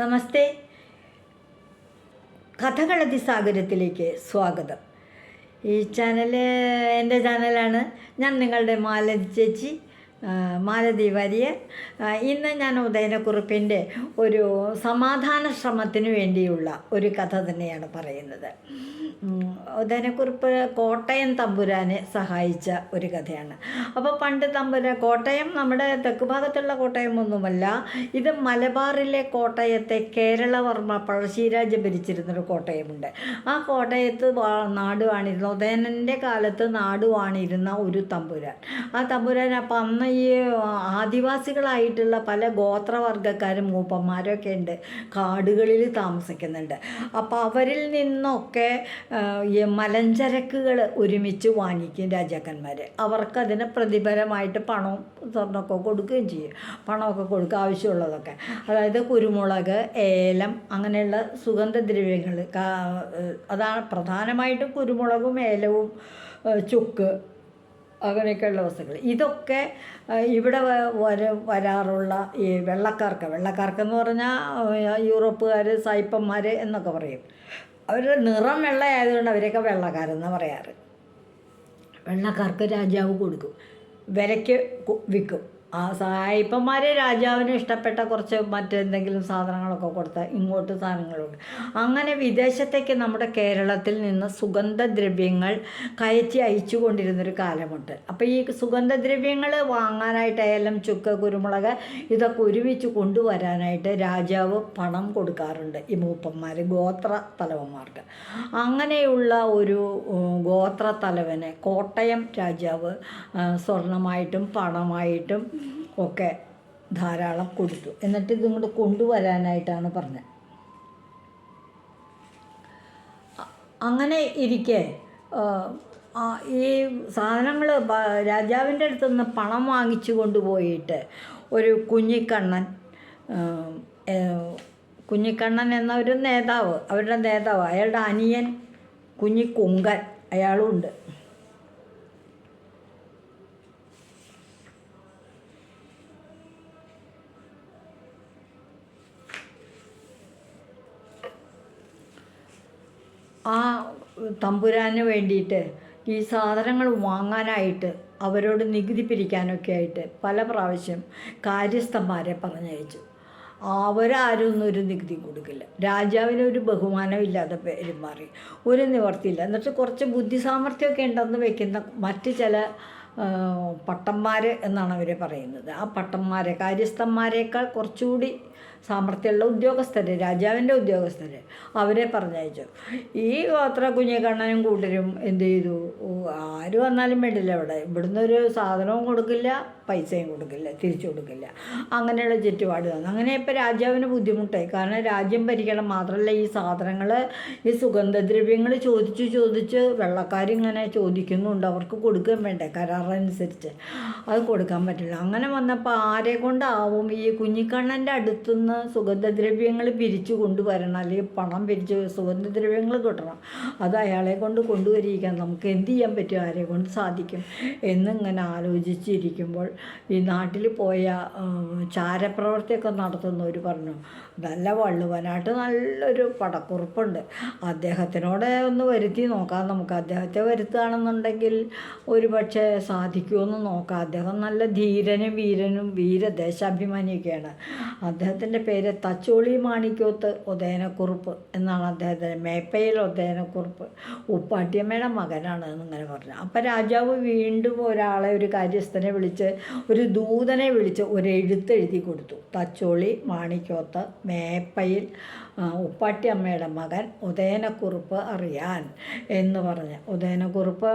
നമസ്തേ. കഥകളതി സാഗരത്തിലേക്ക് സ്വാഗതം. ഈ ചാനൽ എന്റെ ചാനലാണ് ഞാൻ നിങ്ങളുടെ മാലതി ചേച്ചി. മാലതി വാര്യർ ഇന്ന് ഞാൻ ഉദയനക്കുറിപ്പിന്റെ ഒരു സമാധാന ശ്രമത്തിന് വേണ്ടിയുള്ള ഒരു കഥ തന്നെയാണ് പറയുന്നത്. ഉദയനക്കുറിപ്പ് കോട്ടയം തമ്പുരാനെ സഹായിച്ച ഒരു കഥയാണ്. അപ്പോൾ പണ്ട് തമ്പുരാൻ കോട്ടയം നമ്മുടെ തെക്ക് ഭാഗത്തുള്ള കോട്ടയം ഒന്നുമല്ല ഇത് മലബാറിലെ കോട്ടയത്തെ കേരളവർമ്മ പഴശ്ശിരാജ് ഭരിച്ചിരുന്നൊരു കോട്ടയമുണ്ട്. ആ കോട്ടയത്ത് നാടുവാണിരുന്ന നാട് ഉദയനന്റെ കാലത്ത് നാടുവാണിരുന്ന ഒരു തമ്പുരാൻ. ആ തമ്പുരാൻ അപ്പം അന്ന് ഈ ആദിവാസികളായിട്ടുള്ള പല ഗോത്രവർഗക്കാരും മൂപ്പന്മാരൊക്കെ ഉണ്ട്. കാടുകളിൽ താമസിക്കുന്നുണ്ട്. അപ്പോൾ അവരിൽ നിന്നൊക്കെ ഈ മലഞ്ചരക്കുകൾ ഒരുമിച്ച് വാങ്ങിക്കും രാജാക്കന്മാർ അവർക്കതിന് പ്രതിഫലമായിട്ട് പണവും സ്വർണമൊക്കെ കൊടുക്കുകയും ചെയ്യും. പണമൊക്കെ കൊടുക്കുക ആവശ്യമുള്ളതൊക്കെ. അതായത് കുരുമുളക് ഏലം അങ്ങനെയുള്ള സുഗന്ധദ്രവ്യങ്ങൾ അതാണ് പ്രധാനമായിട്ടും കുരുമുളകും ഏലവും ചുക്ക് അങ്ങനെയൊക്കെയുള്ള വസ്തുക്കൾ ഇതൊക്കെ ഇവിടെ വര വരാറുള്ള ഈ വെള്ളക്കാർക്ക് വെള്ളക്കാർക്കെന്ന് പറഞ്ഞാൽ യൂറോപ്പുകാർ സായിപ്പന്മാർ എന്നൊക്കെ പറയും. അവരുടെ നിറം വെള്ളയായതുകൊണ്ട് അവരെയൊക്കെ വെള്ളക്കാരെന്ന് പറയാറ്. വെള്ളക്കാർക്ക് രാജാവ് കൊടുക്കും. വിലയ്ക്ക് വിൽക്കും. ആ സായിപ്പന്മാരെ രാജാവിന് ഇഷ്ടപ്പെട്ട കുറച്ച് മറ്റെന്തെങ്കിലും സാധനങ്ങളൊക്കെ കൊടുത്ത ഇങ്ങോട്ട് സാധനങ്ങളുണ്ട്. അങ്ങനെ വിദേശത്തേക്ക് നമ്മുടെ കേരളത്തിൽ നിന്ന് സുഗന്ധദ്രവ്യങ്ങൾ കയറ്റി അയച്ചു കൊണ്ടിരുന്നൊരു കാലമുണ്ട്. അപ്പോൾ ഈ സുഗന്ധദ്രവ്യങ്ങൾ വാങ്ങാനായിട്ട് ഏലം ചുക്ക് കുരുമുളക് ഇതൊക്കെ ഒരുമിച്ച് കൊണ്ടുവരാനായിട്ട് രാജാവ് പണം കൊടുക്കാറുണ്ട് ഈ മൂപ്പന്മാർ ഗോത്ര തലവന്മാർക്ക്. അങ്ങനെയുള്ള ഒരു ഗോത്ര തലവനെ കോട്ടയം രാജാവ് സ്വർണമായിട്ടും പണമായിട്ടും ഒക്കെ ധാരാളം കൊടുത്തു. എന്നിട്ട് ഇതിങ്ങോട്ട് കൊണ്ടുവരാനായിട്ടാണ് പറഞ്ഞത് അങ്ങനെ ഇരിക്കെ ഈ സാധനങ്ങൾ രാജാവിന്റെ അടുത്ത് നിന്ന് പണം വാങ്ങിച്ചു കൊണ്ടുപോയിട്ട് ഒരു കുഞ്ഞിക്കണ്ണൻ കുഞ്ഞിക്കണ്ണൻ എന്ന ഒരു നേതാവ് അവരുടെ നേതാവ് അയാളുടെ അനിയൻ കുഞ്ഞിക്കുങ്കൻ അയാളും ഉണ്ട്. ആ തമ്പുരാന് വേണ്ടിയിട്ട് ഈ സാധനങ്ങൾ വാങ്ങാനായിട്ട് അവരോട് നികുതി പിരിക്കാനൊക്കെ ആയിട്ട് പല പ്രാവശ്യം കാര്യസ്ഥന്മാരെ പറഞ്ഞയച്ചു. അവരാരും ഒന്നും ഒരു നികുതി കൊടുക്കില്ല. രാജാവിന് ഒരു ബഹുമാനമില്ലാതെ പെരുമാറി ഒരു നിവർത്തിയില്ല. എന്നിട്ട് കുറച്ച് ബുദ്ധി സാമർഥ്യമൊക്കെ ഉണ്ടെന്ന് വെക്കുന്ന മറ്റ് ചില പട്ടന്മാർ എന്നാണ് അവർ പറയുന്നത്. ആ പട്ടന്മാരെ കാര്യസ്ഥന്മാരെക്കാൾ കുറച്ചുകൂടി സാമർഥ്യമുള്ള ഉദ്യോഗസ്ഥർ രാജാവിന്റെ ഉദ്യോഗസ്ഥർ അവരെ പറഞ്ഞയച്ചു. ഈ ഗോത്ര കുഞ്ഞിക്കണ്ണനും കൂട്ടരും എന്ത് ചെയ്തു? ആര് വന്നാലും വേണ്ടില്ല ഇവിടെ. ഇവിടുന്ന് ഒരു സാധനവും കൊടുക്കില്ല. പൈസയും കൊടുക്കില്ല തിരിച്ചു കൊടുക്കില്ല. അങ്ങനെയുള്ള ചുറ്റുപാട് തന്നു അങ്ങനെ ഇപ്പോൾ രാജാവിന് ബുദ്ധിമുട്ടായി. കാരണം രാജ്യം ഭരിക്കണം മാത്രമല്ല ഈ സാധനങ്ങൾ ഈ സുഗന്ധദ്രവ്യങ്ങൾ ചോദിച്ച് ചോദിച്ച് വെള്ളക്കാരിങ്ങനെ ചോദിക്കുന്നുണ്ട്. അവർക്ക് കൊടുക്കുകയും വേണ്ടേ? കരാറനുസരിച്ച്. അത് കൊടുക്കാൻ പറ്റില്ല. അങ്ങനെ വന്നപ്പോൾ ആരെ കൊണ്ടാവും ഈ കുഞ്ഞിക്കണ്ണന്റെ അടുത്തുനിന്ന് സുഗന്ധദ്രവ്യങ്ങൾ പിരിച്ചു കൊണ്ടുവരണം? അല്ലെങ്കിൽ പണം പിരിച്ച് സുഗന്ധദ്രവ്യങ്ങൾ കിട്ടണം. അത് അയാളെ കൊണ്ട് കൊണ്ടുവരിക്കാൻ നമുക്ക് എന്ത് ചെയ്യാൻ പറ്റും? ആരെ കൊണ്ട് സാധിക്കും? എന്നിങ്ങനെ ആലോചിച്ചിരിക്കുമ്പോൾ ഈ നാട്ടിൽ പോയ ചാരപ്രവർത്തിയൊക്കെ നടത്തുന്നവർ പറഞ്ഞു നല്ല വള്ളുവനായിട്ട് നല്ലൊരു പടക്കുറിപ്പുണ്ട്. അദ്ദേഹത്തിനോടെ ഒന്ന് വരുത്തി നോക്കാം. നമുക്ക് അദ്ദേഹത്തെ വരുത്തുകയാണെന്നുണ്ടെങ്കിൽ ഒരു പക്ഷേ സാധിക്കുമെന്ന് നോക്കാം. അദ്ദേഹം നല്ല ധീരനും വീരനും വീരദേശാഭിമാനിയൊക്കെയാണ്. അദ്ദേഹത്തിന്റെ പേര് തച്ചോളി മാണിക്കോത്ത് ഉദയനക്കുറുപ്പ് എന്നാണ് അദ്ദേഹത്തിന്റെ മേപ്പയിൽ ഉദയനക്കുറുപ്പ്. ഉപ്പാട്ടിയമ്മയുടെ മകനാണ് എന്നിങ്ങനെ പറഞ്ഞു. അപ്പം രാജാവ് വീണ്ടും ഒരാളെ ഒരു കാര്യസ്ഥനെ വിളിച്ച് ഒരു ദൂതനെ വിളിച്ച് ഒരു എഴുത്തെഴുതി കൊടുത്തു. തച്ചോളി മാണിക്കോത്ത് മേപ്പയിൽ ഉപ്പാട്ടിയമ്മയുടെ മകൻ ഉദയനക്കുറുപ്പ് അറിയാൻ എന്ന് പറഞ്ഞ്. ഉദയനക്കുറുപ്പ്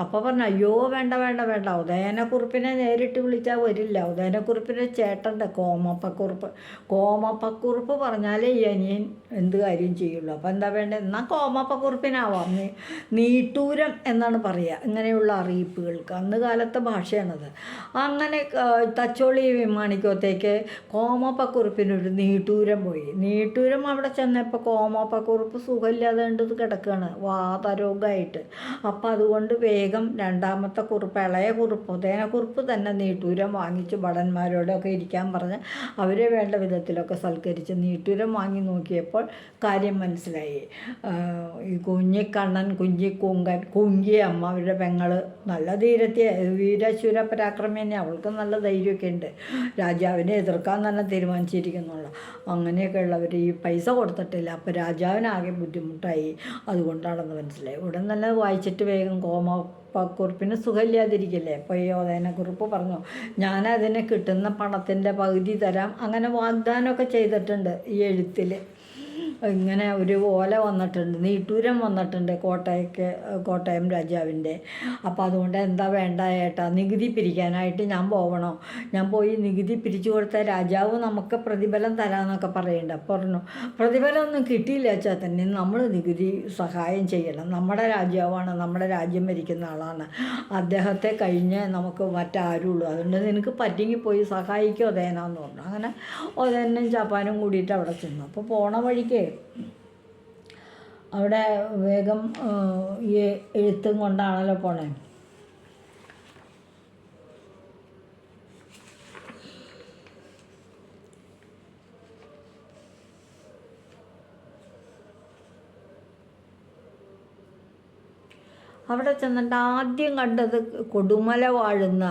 അപ്പോൾ പറഞ്ഞു അയ്യോ വേണ്ട വേണ്ട വേണ്ട. ഉദയനക്കുറിപ്പിനെ നേരിട്ട് വിളിച്ചാൽ വരില്ല. ഉദയനക്കുറിപ്പിനെ ചേട്ടന്റെ കോമപ്പക്കുറിപ്പ്. കോമപ്പക്കുറിപ്പ് പറഞ്ഞാലേ ഈ അനിയൻ എന്ത് കാര്യം ചെയ്യുള്ളൂ. അപ്പോൾ എന്താ വേണ്ടത് എന്നാൽ കോമപ്പക്കുറിപ്പിനാവാം. നീട്ടൂരം എന്നാണ് പറയുക ഇങ്ങനെയുള്ള അറിയിപ്പുകൾക്ക്. അന്ന് കാലത്തെ ഭാഷയാണത്. അങ്ങനെ തച്ചോളി വിമാനിക്കത്തേക്ക് കോമപ്പക്കുറിപ്പിനൊരു നീട്ടൂരം പോയി. നീട്ടൂരം അവിടെ ചെന്നപ്പോൾ കോമപ്പക്കുറിപ്പ് സുഖമില്ലാതെ കിടക്കുകയാണ് വാതരോഗമായിട്ട് അപ്പം അതുകൊണ്ട് അതുകൊണ്ട് വേഗം രണ്ടാമത്തെ കുറിപ്പ് ഇളയ കുറിപ്പ് ഉദയനക്കുറിപ്പ് തന്നെ നീട്ടൂരം വാങ്ങിച്ച് ഭടന്മാരോടൊക്കെ ഇരിക്കാൻ പറഞ്ഞ് അവരെ വേണ്ട വിധത്തിലൊക്കെ സൽക്കരിച്ച് നീട്ടൂരം വാങ്ങി നോക്കിയപ്പോൾ കാര്യം മനസ്സിലായി. ഈ കുഞ്ഞിക്കണ്ണൻ കുഞ്ഞിക്കൂങ്കൻ കുങ്കിയമ്മ അവരുടെ പെങ്ങൾ നല്ല ധീരത്തെ വീരശൂര പരാക്രമി തന്നെ അവൾക്ക് നല്ല ധൈര്യമൊക്കെ ഉണ്ട്. രാജാവിനെ എതിർക്കാൻ തന്നെ തീരുമാനിച്ചിരിക്കുന്നുള്ള. അങ്ങനെയൊക്കെ ഉള്ളവർ ഈ പൈസ കൊടുത്തിട്ടില്ല. അപ്പോൾ രാജാവിനാകെ ബുദ്ധിമുട്ടായി. അതുകൊണ്ടാണെന്ന് മനസ്സിലായി. ഉടൻ തന്നെ വായിച്ചിട്ട് വേഗം കോമ കുറിപ്പിന് സുഖമില്ലാതിരിക്കില്ലേ? ഓതേനക്കുറിപ്പ് പറഞ്ഞു. ഞാനതിന് കിട്ടുന്ന പണത്തിന്റെ പകുതി തരാം. അങ്ങനെ വാഗ്ദാനമൊക്കെ ചെയ്തിട്ടുണ്ട് ഈ എഴുത്തിൽ ഇങ്ങനെ ഒരു ഓല വന്നിട്ടുണ്ട് നീട്ടൂരം വന്നിട്ടുണ്ട് കോട്ടയക്ക് കോട്ടയം രാജാവിന്റെ. അപ്പോൾ അതുകൊണ്ട് എന്താ വേണ്ട ഏട്ടാ നികുതി പിരിക്കാനായിട്ട് ഞാൻ പോകണോ ഞാൻ പോയി നികുതി പിരിച്ചു കൊടുത്ത രാജാവ് നമുക്ക് പ്രതിഫലം തരാമെന്നൊക്കെ പറയുന്നുണ്ട് പറഞ്ഞു പ്രതിഫലമൊന്നും കിട്ടിയില്ല വെച്ചാൽ തന്നെ നമ്മൾ നികുതി സഹായം ചെയ്യണം. നമ്മുടെ രാജാവാണ് നമ്മുടെ രാജ്യം ഭരിക്കുന്ന ആളാണ്. അദ്ദേഹത്തെ കഴിഞ്ഞ് നമുക്ക് മറ്റാരുള്ളൂ. അതുകൊണ്ട് നിനക്ക് പറ്റിങ്ങി പോയി സഹായിക്കോ അതേനാന്ന് പറഞ്ഞു. അങ്ങനെ ഒതേനും ചാപ്പാനും കൂടിയിട്ട് അവിടെ ചെന്നു. അപ്പോൾ പോണ വഴിക്ക് അവിടെ വേഗം ഈ എഴുത്തും കൊണ്ടാണല്ലോ പോണേ. അവിടെ ചെന്നിട്ട് ആദ്യം കണ്ടത് കൊടുമല വാഴുന്ന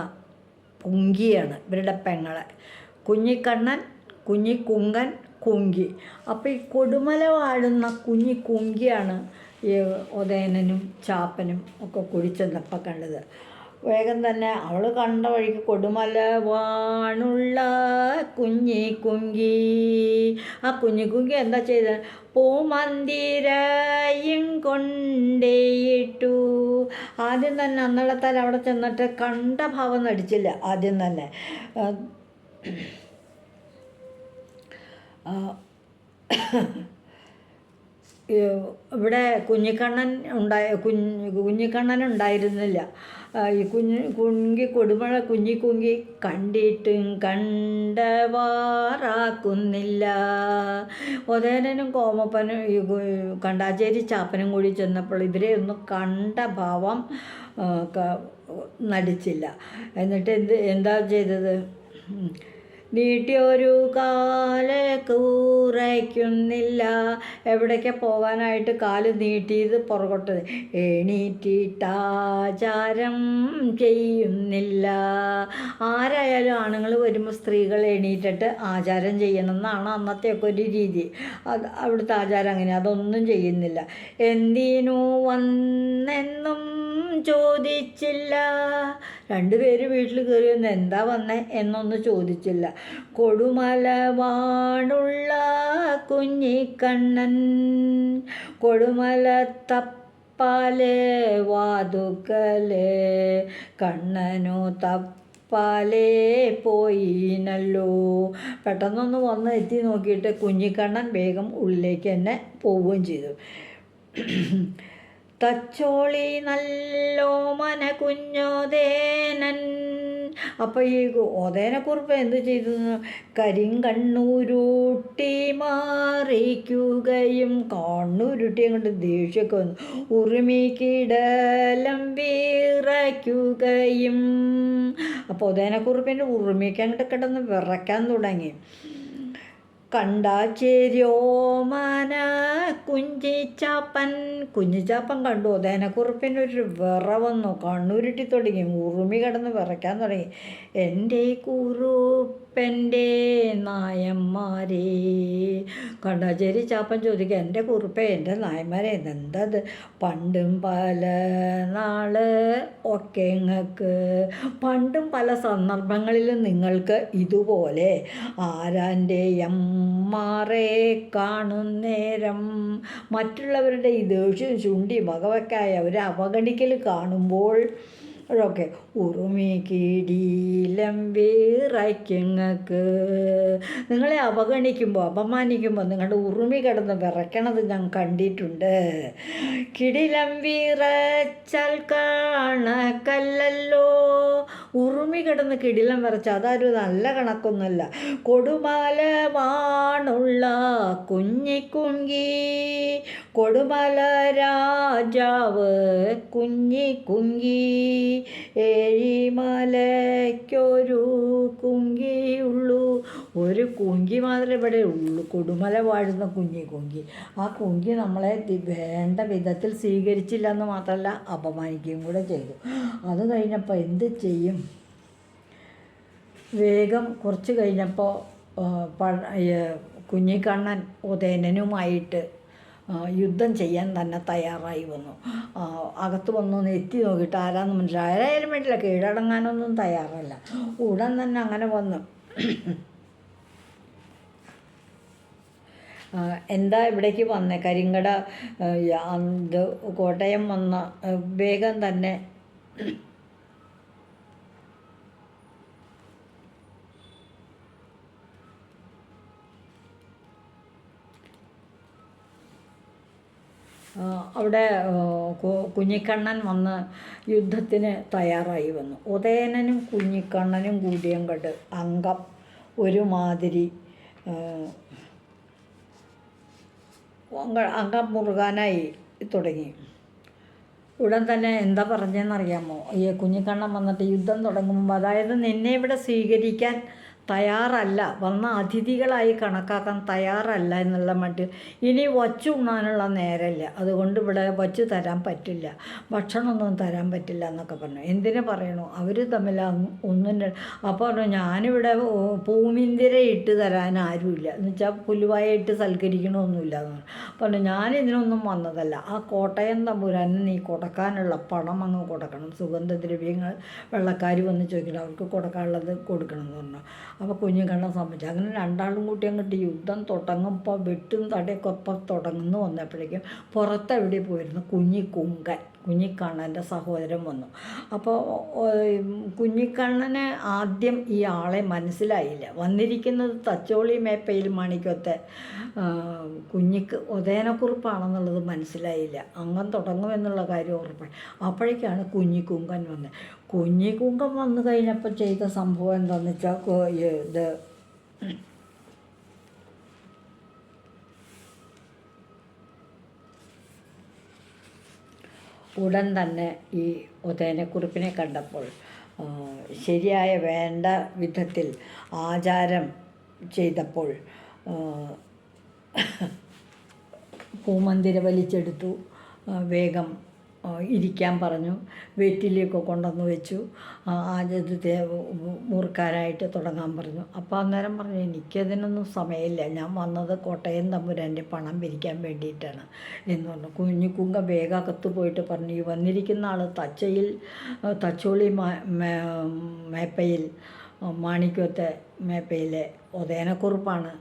പുങ്കിയാണ് ഇവരുടെ പെങ്ങളെ. കുഞ്ഞിക്കണ്ണൻ കുഞ്ഞിക്കുങ്കൻ കുങ്കി. അപ്പോൾ ഈ കൊടുമല വാഴുന്ന കുഞ്ഞി കുങ്കിയാണ് ഈ ഉദയനനും ചാപ്പനും ഒക്കെ കൂടി കണ്ടത്. വേഗം തന്നെ അവൾ കണ്ട വഴിക്ക് കൊടുമല വാണുള്ള കുഞ്ഞി കുങ്കി. ആ കുഞ്ഞി കുങ്കി എന്താ ചെയ്തത് പൂമന്തിരയും കൊണ്ടേയിട്ടു. ആദ്യം തന്നെ അന്നളത്താൽ അവിടെ ചെന്നിട്ട് കണ്ട ഭാവം നടിച്ചില്ല. ആദ്യം തന്നെ. ഇവിടെ കുഞ്ഞിക്കണ്ണൻ ഉണ്ടായ കുഞ്ഞ് കുഞ്ഞിക്കണ്ണൻ ഉണ്ടായിരുന്നില്ല. ഈ കുഞ്ഞ് കുങ്കി കൊടുമഴ കുഞ്ഞി കുങ്കി കണ്ടിട്ടും കണ്ടവാറാക്കുന്നില്ല. ഒതേനും കോമപ്പനും ഈ കണ്ടാച്ചേരി ചാപ്പനും കൂടി ചെന്നപ്പോൾ ഇവരെ ഒന്നും കണ്ട ഭാവം നടിച്ചില്ല. എന്നിട്ട് എന്ത് എന്താ ചെയ്തത്. നീട്ടിയൊരു കാൽ കൂറയ്ക്കുന്നില്ല എവിടേക്ക് പോകാനായിട്ട് കാൽ നീട്ടിയത് പുറകോട്ടത്? എണീറ്റിട്ടാചാരം ചെയ്യുന്നില്ല. ആരായാലും ആണുങ്ങൾ വരുമ്പോൾ സ്ത്രീകൾ എണീറ്റിട്ട് ആചാരം ചെയ്യണം എന്നാണ് അന്നത്തെയൊക്കെ ഒരു രീതി. അത് അവിടുത്തെ ആചാരം അങ്ങനെ അതൊന്നും ചെയ്യുന്നില്ല. എന്തിനു വന്നെന്നും ചോദിച്ചില്ല. രണ്ടുപേര് വീട്ടിൽ കയറി വന്ന് എന്താ വന്നേ എന്നൊന്നും ചോദിച്ചില്ല. കൊടുമലവാണുള്ള കുഞ്ഞിക്കണ്ണൻ. കൊടുമല തപ്പാലേ വാതുക്കലേ. കണ്ണനു തപ്പാലേ പോയിനല്ലോ. പെട്ടെന്നൊന്ന് വന്ന് എത്തി നോക്കിയിട്ട് കുഞ്ഞിക്കണ്ണൻ വേഗം ഉള്ളിലേക്ക് തന്നെ പോവുകയും ചെയ്തു. തച്ചോളി നല്ലോ മന കുഞ്ഞോദേനൻ അപ്പോൾ ഈ ഓതേനക്കുറിപ്പ് എന്ത് ചെയ്തു കരിങ്കണ്ണൂരുട്ടി മാറിക്കുകയും കണ്ണൂരുട്ടി അങ്ങോട്ട് ദേഷ്യമൊക്കെ വന്നു. ഉറുമിക്കിടലം വിറയ്ക്കുകയും. അപ്പോൾ ഓതേനക്കുറിപ്പിന്റെ ഉറുമിക്ക് അങ്ങോട്ട് കിടന്ന് വിറയ്ക്കാൻ തുടങ്ങി. കണ്ടാച്ചേരിയോമന കുഞ്ചിച്ചാപ്പൻ കുഞ്ഞിച്ചാപ്പൻ കണ്ടു. അതേനെക്കുറിപ്പിന്റെ ഒരു വിറ വന്നു. കണ്ണുരുട്ടി തുടങ്ങി. ഉറുമി കിടന്ന് വിറയ്ക്കാൻ തുടങ്ങി. എന്റെ കുറുപ്പന്റെ നായന്മാരെ. കണ്ടാച്ചേരി ചാപ്പൻ ചോദിക്കുക എന്റെ കുറുപ്പേ എന്റെ നായന്മാരെ ഇതെന്തത്? പണ്ടും പല നാൾ ഒക്കെ നിങ്ങൾക്ക് പണ്ടും പല സന്ദർഭങ്ങളിലും നിങ്ങൾക്ക് ഇതുപോലെ ആരാന്റെ അമ്മാറെ കാണുന്നേരം മറ്റുള്ളവരുടെ ഈ ദേഷ്യം ചുണ്ടി വകവയ്ക്കായി അവരെ അവഗണിക്കൽ കാണുമ്പോൾ ഒക്കെ ഉറുമി കീടീലം വിറയ്ക്കങ്ങൾക്ക് നിങ്ങളെ അവഗണിക്കുമ്പോൾ അപമാനിക്കുമ്പോൾ നിങ്ങളുടെ ഉറുമി കിടന്ന് വിറയ്ക്കണത് ഞാൻ കണ്ടിട്ടുണ്ട്. കിടിലം വിറച്ചാൽ കാണക്കല്ലല്ലോ. ഉറുമി കിടന്ന് കിടിലം വിറച്ച അതൊരു നല്ല കണക്കൊന്നുമല്ല കൊടുമാല വാണുള്ള കുഞ്ഞിക്കുങ്കി കൊടുമല രാജാവ് കുഞ്ഞിക്കുങ്കി ഏഴിമലയ്ക്കൊരു കുങ്കിയുള്ളൂ. ഒരു കുങ്കി മാത്രമേ ഇവിടെ ഉള്ളൂ. കൊടുമല വാഴുന്ന കുഞ്ഞി കുങ്കി. ആ കുങ്കി നമ്മളെ വേണ്ട വിധത്തിൽ സ്വീകരിച്ചില്ല എന്ന് മാത്രമല്ല അപമാനിക്കുകയും കൂടെ ചെയ്തു. അത് കഴിഞ്ഞപ്പോൾ എന്ത് ചെയ്യും? വേഗം കുറച്ച് കഴിഞ്ഞപ്പോൾ കുഞ്ഞിക്കണ്ണൻ ഉദയനനുമായിട്ട് യുദ്ധം ചെയ്യാൻ തന്നെ തയ്യാറായി വന്നു. അകത്ത് വന്നൊന്ന് എത്തി നോക്കിയിട്ട് ആരാന്ന് മനസ്സിലായി. ആരായാലും വേണ്ടില്ല കീഴടങ്ങാനൊന്നും തയ്യാറല്ല. ഉടൻ തന്നെ അങ്ങനെ വന്നു. എന്താ ഇവിടേക്ക് വന്നേ? കരിങ്കട കോട്ടയം വന്ന വേഗം തന്നെ അവിടെ കുഞ്ഞിക്കണ്ണൻ വന്ന് യുദ്ധത്തിന് തയ്യാറായി വന്നു. ഉദയനനും കുഞ്ഞിക്കണ്ണനും കൂടിയും കണ്ട് അംഗം ഒരുമാതിരി അംഗം മുറുകാനായി തുടങ്ങി. ഉടൻ തന്നെ എന്താ പറഞ്ഞതെന്നറിയാമോ ഈ കുഞ്ഞിക്കണ്ണൻ വന്നിട്ട് യുദ്ധം തുടങ്ങുമ്പോൾ അതായത് നിന്നെ ഇവിടെ സ്വീകരിക്കാൻ തയ്യാറല്ല. വന്ന അതിഥികളായി കണക്കാക്കാൻ തയ്യാറല്ല എന്നുള്ള മട്ടിൽ ഇനി വച്ചുണ്ണാനുള്ള നേരമില്ല അതുകൊണ്ട് ഇവിടെ വച്ച് തരാൻ പറ്റില്ല. ഭക്ഷണമൊന്നും തരാൻ പറ്റില്ല എന്നൊക്കെ പറഞ്ഞു. എന്തിനു പറയണു? അവർ തമ്മിൽ ഒന്നും അപ്പോൾ പറഞ്ഞു ഞാനിവിടെ പൂമിന്തിര ഇട്ട് തരാൻ ആരുമില്ല. എന്ന് വെച്ചാൽ പുലുവായ ഇട്ട് സൽക്കരിക്കണമൊന്നുമില്ല. എന്ന് പറഞ്ഞു. പറഞ്ഞു ഞാൻ ഇതിനൊന്നും വന്നതല്ല. ആ കോട്ടയം തമ്പുരാന് നീ കൊടുക്കാനുള്ള പണം അങ്ങ് കൊടുക്കണം. സുഗന്ധദ്രവ്യങ്ങൾ വെള്ളക്കാർ വന്ന് ചോദിക്കണം. അവർക്ക് കൊടുക്കാനുള്ളത് കൊടുക്കണം. എന്ന് പറഞ്ഞു. അപ്പോൾ കുഞ്ഞുകണ്ണം സംബന്ധിച്ചു അങ്ങനെ രണ്ടാളും കൂട്ടി അങ്ങോട്ട് യുദ്ധം തുടങ്ങുമ്പോൾ വെട്ടും തടയൊക്കെ ഒപ്പം തുടങ്ങുന്നു വന്നപ്പോഴേക്കും പുറത്തെവിടെ പോയിരുന്നു കുഞ്ഞി കുങ്കൻ കുഞ്ഞിക്കണ്ണന്റെ സഹോദരൻ വന്നു. അപ്പോൾ കുഞ്ഞിക്കണ്ണന് ആദ്യം ഈ ആളെ മനസ്സിലായില്ല. വന്നിരിക്കുന്നത് തച്ചോളി മേപ്പയിൽ മാണിക്കത്തെ. കുഞ്ഞിക്ക് ഉദയനക്കുറിപ്പാണെന്നുള്ളത് മനസ്സിലായില്ല. അംഗം തുടങ്ങുമെന്നുള്ള കാര്യം ഉറപ്പായി. അപ്പോഴേക്കാണ് കുഞ്ഞിക്കുങ്കൻ വന്നത് കുഞ്ഞിക്കുങ്കൻ വന്നു കഴിഞ്ഞപ്പോൾ ചെയ്ത സംഭവം എന്താണെന്ന് വെച്ചാൽ ഇത് ഉടൻ തന്നെ ഈ ഉദയനക്കുറിപ്പിനെ കണ്ടപ്പോൾ ശരിയായ വേണ്ട വിധത്തിൽ ആചാരം ചെയ്തപ്പോൾ പൂമന്തിര വലിച്ചെടുത്തു. വേഗം ഇരിക്കാൻ പറഞ്ഞു. വെറ്റിലയൊക്കെ കൊണ്ടുവന്ന് വെച്ചു. ആദ്യത്തെ മുറുക്കാനായിട്ട് തുടങ്ങാൻ പറഞ്ഞു. അപ്പോൾ അന്നേരം പറഞ്ഞു എനിക്കതിനൊന്നും സമയമില്ല. ഞാൻ വന്നത് കോട്ടയം തമ്പുരാന്റെ പണം പിരിക്കാൻ വേണ്ടിയിട്ടാണ്. എന്ന് പറഞ്ഞു. കുഞ്ഞു കുങ്ക വേഗം അകത്ത് പോയിട്ട് പറഞ്ഞു ഈ വന്നിരിക്കുന്ന ആൾ തച്ചയിൽ തച്ചോളി മേപ്പയിൽ മാണിക്യത്തെ മേപ്പയിലെ ഉദയനക്കുറിപ്പാണ്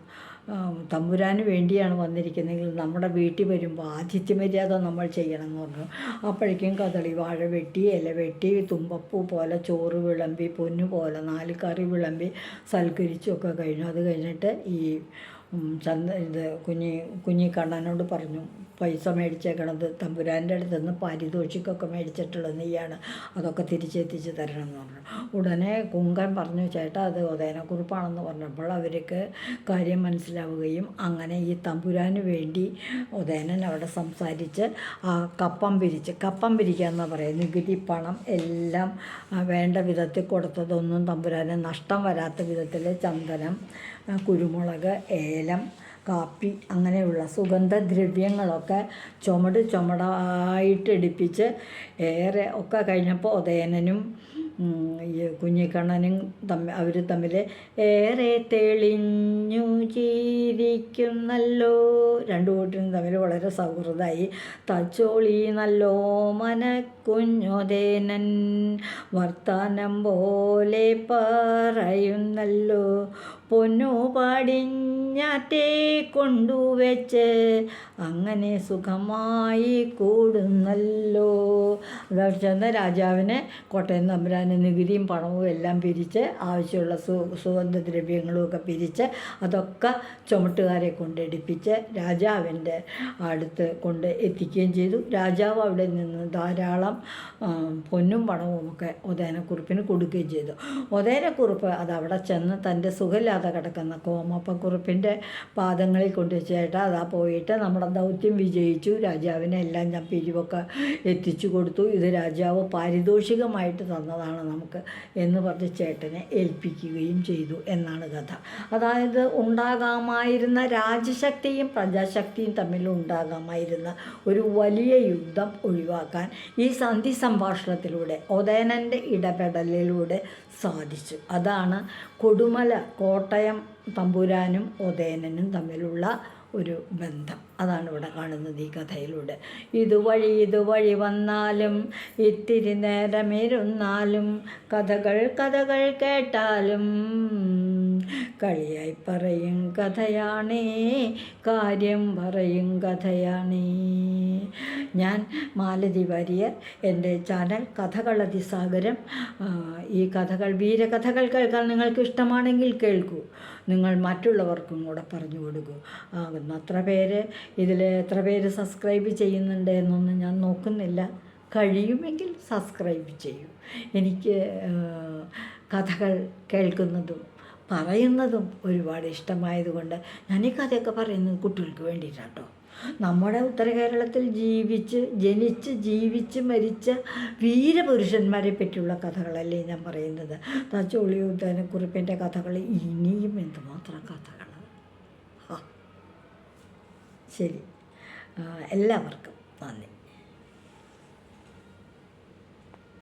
തമ്പുരാന് വേണ്ടിയാണ് വന്നിരിക്കുന്നതെങ്കിൽ നമ്മുടെ വീട്ടിൽ വരുമ്പോൾ ആതിഥ്യ മര്യാദ നമ്മൾ ചെയ്യണം എന്ന് പറഞ്ഞു. അപ്പോഴേക്കും കദളി വാഴ വെട്ടി ഇല വെട്ടി തുമ്പപ്പൂ പോലെ ചോറ് വിളമ്പി പൊന്നു പോലെ നാല് കറി വിളമ്പി സൽക്കരിച്ചൊക്കെ കഴിഞ്ഞു. അത് കഴിഞ്ഞിട്ട് ഈ ചന്ത ഇത് കുഞ്ഞി കുഞ്ഞി കണ്ണനോട് പറഞ്ഞു പൈസ മേടിച്ചേക്കണത് തമ്പുരാന്റെ അടുത്ത് നിന്ന് പാരിതോഷിക്കൊക്കെ മേടിച്ചിട്ടുള്ള നീയാണ് അതൊക്കെ തിരിച്ചെത്തിച്ച് തരണം എന്ന് പറഞ്ഞു. ഉടനെ കുങ്കൻ പറഞ്ഞു ചേട്ടാ അത് ഉദയനക്കുറിപ്പാണെന്ന് പറഞ്ഞപ്പോൾ അവർക്ക് കാര്യം മനസ്സിലാവുകയും അങ്ങനെ ഈ തമ്പുരാന് വേണ്ടി ഉദയനൻ അവിടെ സംസാരിച്ച് ആ കപ്പം പിരിച്ച് കപ്പം പിരിക്കുക എന്ന് പറയും നികുതി പണം എല്ലാം വേണ്ട വിധത്തിൽ കൊടുത്തതൊന്നും തമ്പുരാന് നഷ്ടം വരാത്ത വിധത്തിൽ ചന്ദനം കുരുമുളക് ഏലം കാപ്പി അങ്ങനെയുള്ള സുഗന്ധദ്രവ്യങ്ങളൊക്കെ ചുമട് ചുമടായിട്ട് എടുപ്പിച്ച് ഏറെ ഒക്കെ കഴിഞ്ഞപ്പോൾ ഉദയനനും ഈ കുഞ്ഞിക്കണ്ണനും തമ്മിൽ അവർ തമ്മിൽ ഏറെ തെളിഞ്ഞു ചിരിക്കുന്നല്ലോ. രണ്ടു കൂട്ടരും തമ്മിൽ വളരെ സൗഹൃദമായി തച്ചോളി നല്ലോ മനക്കുഞ്ഞുദേനൻ വർത്താനം പോലെ പറയുന്നല്ലോ. പൊന്നു പടിഞ്ഞാറ്റേ കൊണ്ടുവച്ച് അങ്ങനെ സുഖമായി കൂടുന്നല്ലോ. അതായത് രാജാവിനെ കോട്ടയം തമ്പുരാന് നികുതിയും പണവും എല്ലാം പിരിച്ച് ആവശ്യമുള്ള സു സുഗന്ധദ്രവ്യങ്ങളും ഒക്കെ പിരിച്ച് അതൊക്കെ ചുമട്ടുകാരെ കൊണ്ടെടുപ്പിച്ച് രാജാവിന്റെ അടുത്ത് കൊണ്ട് എത്തിക്കുകയും ചെയ്തു. രാജാവ് അവിടെ നിന്ന് ധാരാളം പൊന്നും പണവും ഒക്കെ ഉദയനക്കുറിപ്പിന് കൊടുക്കുകയും ചെയ്തു. ഉദയനക്കുറിപ്പ് അത് അവിടെ ചെന്ന് തന്റെ സുഖലാഭ നിലയില്ലാതെ കിടക്കുന്ന കോമപ്പക്കുറുപ്പിന്റെ പാദങ്ങളിൽ കൊണ്ട് ചേട്ടാ അതാ പോയിട്ട് നമ്മുടെ ദൗത്യം വിജയിച്ചു. രാജാവിനെ എല്ലാം ഞാൻ പിരിവൊക്കെ എത്തിച്ചു കൊടുത്തു. ഇത് രാജാവ് പാരിതോഷികമായിട്ട് തന്നതാണ് നമുക്ക് എന്ന് പറഞ്ഞ് ചേട്ടനെ ഏൽപ്പിക്കുകയും ചെയ്തു എന്നാണ് കഥ. അതായത് ഉണ്ടാകാമായിരുന്ന രാജശക്തിയും പ്രജാശക്തിയും തമ്മിൽ ഉണ്ടാകാമായിരുന്ന ഒരു വലിയ യുദ്ധം ഒഴിവാക്കാൻ ഈ സന്ധി സംഭാഷണത്തിലൂടെ ഉദയനന്റെ ഇടപെടലിലൂടെ സാധിച്ചു. അതാണ് കൊടുമല കോട്ടയം തമ്പുരാനും ഉദയനനും തമ്മിലുള്ള ഒരു ബന്ധം. അതാണ് ഇവിടെ കാണുന്നത് ഈ കഥയിലൂടെ. ഇതുവഴി ഇതുവഴി വന്നാലും ഇത്തിരി നേരമിരുന്നാലും കഥകൾ കഥകൾ കേട്ടാലും കളിയായി പറയും കഥയാണേ കാര്യം പറയും കഥയാണേ. ഞാൻ മാലതി വാര്യർ എന്റെ ചാനൽ കഥകൾ അതിസാഗരം. ഈ കഥകൾ വീരകഥകൾ കേൾക്കാൻ നിങ്ങൾക്ക് ഇഷ്ടമാണെങ്കിൽ കേൾക്കൂ. നിങ്ങൾ മറ്റുള്ളവർക്കും കൂടെ പറഞ്ഞു കൊടുക്കൂ. ആകുന്ന അത്ര പേര് ഇതിൽ എത്ര പേര് സബ്സ്ക്രൈബ് ചെയ്യുന്നുണ്ട് എന്നൊന്നും ഞാൻ നോക്കുന്നില്ല. കഴിയുമെങ്കിൽ സബ്സ്ക്രൈബ് ചെയ്യൂ. എനിക്ക് കഥകൾ കേൾക്കുന്നതും പറയുന്നതും ഒരുപാട് ഇഷ്ടമായതുകൊണ്ട് ഞാൻ ഈ കഥയൊക്കെ പറയുന്നത് കുട്ടികൾക്ക് വേണ്ടിയിട്ടാട്ടോ. നമ്മുടെ ഉത്തര കേരളത്തിൽ ജീവിച്ച് ജനിച്ച് ജീവിച്ച് മരിച്ച വീരപുരുഷന്മാരെ പറ്റിയുള്ള കഥകളല്ലേ ഞാൻ പറയുന്നത്. തച്ചോളി ഉദ്യാനക്കുറിപ്പിന്റെ കഥകൾ ഇനിയും എന്തുമാത്രം കഥകൾ ശരി. എല്ലാവർക്കും നന്ദി.